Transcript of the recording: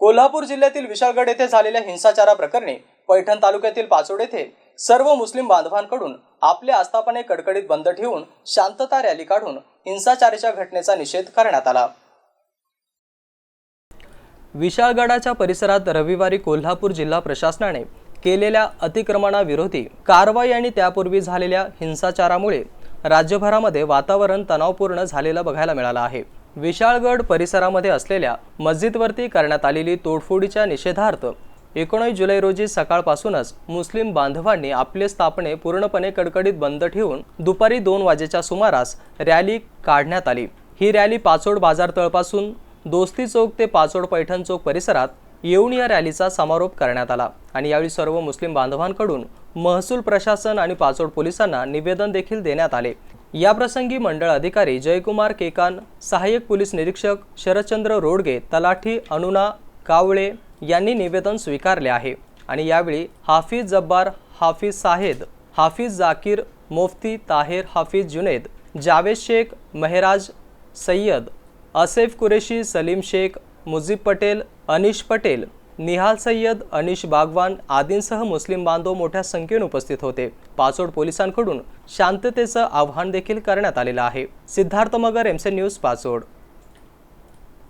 कोल्हापूर जिल्ह्यातील विशाळगड येथे झालेल्या हिंसाचाराप्रकरणी पैठण तालुक्यातील पाचोड येथे सर्व मुस्लिम बांधवांकडून आपले आस्थापने कडकडीत बंद ठेवून शांतता रॅली काढून हिंसाचाराच्या घटनेचा निषेध करण्यात आला. विशाळगडाच्या परिसरात रविवारी कोल्हापूर जिल्हा प्रशासनाने केलेल्या अतिक्रमणाविरोधी कारवाई आणि त्यापूर्वी झालेल्या हिंसाचारामुळे राज्यभरामध्ये वातावरण तणावपूर्ण झालेलं बघायला मिळालं आहे. विशाळगड परिसरामध्ये असलेल्या मस्जिदवरती करण्यात आलेली तोडफोडीच्या निषेधार्थ एकोणीस जुलै रोजी सकाळपासूनच मुस्लिम बांधवांनी आपले स्थापने पूर्णपणे कडकडीत बंद ठेवून दुपारी दोन वाजेच्या सुमारास रॅली काढण्यात आली. ही रॅली पाचोड बाजार तळपासून दोस्ती चौक ते पाचोड पैठण चौक परिसरात येऊन या रॅलीचा समारोप करण्यात आला आणि यावेळी सर्व मुस्लिम बांधवांकडून महसूल प्रशासन आणि पाचोड पोलिसांना निवेदन देखील देण्यात आले. याप्रसंगी मंडळ अधिकारी जयकुमार केकान सहाय्यक पोलीस निरीक्षक शरदचंद्र रोडगे तलाठी अनुना कावळे यांनी निवेदन स्वीकारले आहे. आणि यावेळी हाफिज जब्बार हाफिज साहेद हाफिज जाकीर मुफ्ती ताहेर हाफिज जुनेद जावेद शेख मेहराज सय्यद असेफ कुरेशी सलीम शेख मुजीब पटेल अनिश पटेल निहाल सय्यद अनिश बागवान आदींसह मुस्लिम बांधव मोठ्या संख्येने उपस्थित होते. पाचोड पोलिसांकडून शांततेचं आव्हान देखील करण्यात आलेलं आहे. सिद्धार्थ मगर एमसे न्यूज पाचोड.